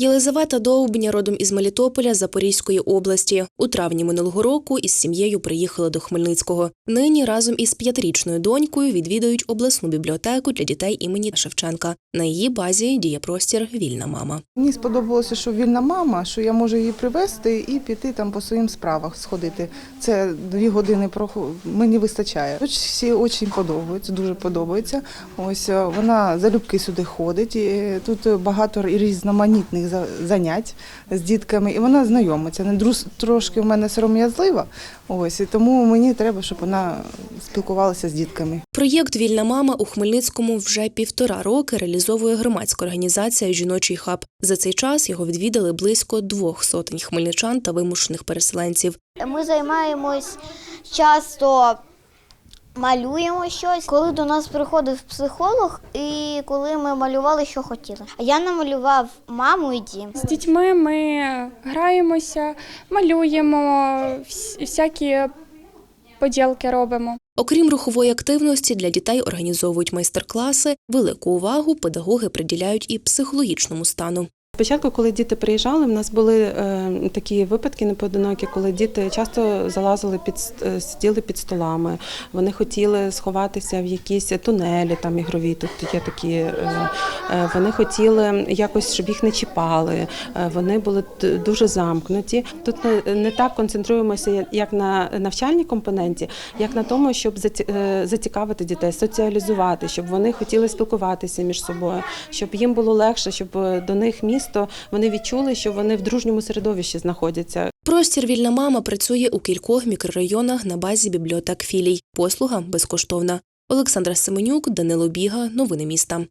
Єлизавета Довбня родом із Мелітополя Запорізької області. У травні минулого року із сім'єю приїхала до Хмельницького. Нині разом із п'ятирічною донькою відвідують обласну бібліотеку для дітей імені Шевченка. На її базі діє простір Вільна мама. Мені сподобалося, що вільна мама, що я можу її привезти і піти там по своїм справах сходити. Це дві години мені вистачає. Всі дуже подобаються, дуже подобається. Ось е, вона залюбки сюди ходить. І тут багато різноманітних занять з дітками, і вона знайомиться. Не друз- трошки в мене сором'язлива. Ось і тому мені треба, щоб вона спілкувалася з дітками. Проєкт Вільна мама у Хмельницькому вже півтора роки реалізовує громадська організація Жіночий хаб. За цей час його відвідали близько двох сотень хмельничан та вимушених переселенців. Ми займаємось часто. Малюємо щось, коли до нас приходив психолог, і коли ми малювали, що хотіли. А я намалював маму і дім. З дітьми ми граємося, малюємо, вс- всякі поділки робимо. Окрім рухової активності, для дітей організовують майстер-класи. Велику увагу педагоги приділяють і психологічному стану. Спочатку, коли діти приїжджали, в нас були е, такі випадки непоодинокі, коли діти часто залазили під с- е, сиділи під столами. Вони хотіли сховатися в якісь тунелі, там ігрові. Тут є такі. Е, вони хотіли якось, щоб їх не чіпали. Вони були дуже замкнуті. Тут не, так концентруємося як на навчальній компоненті, як на тому, щоб заці- зацікавити дітей, соціалізувати, щоб вони хотіли спілкуватися між собою, щоб їм було легше, щоб до них місто вони відчули, що вони в дружньому середовищі знаходяться. Простір Вільна мама працює у кількох мікрорайонах на базі бібліотек філій. Послуга безкоштовна. Олександра Семенюк, Данило Біга. Новини міста.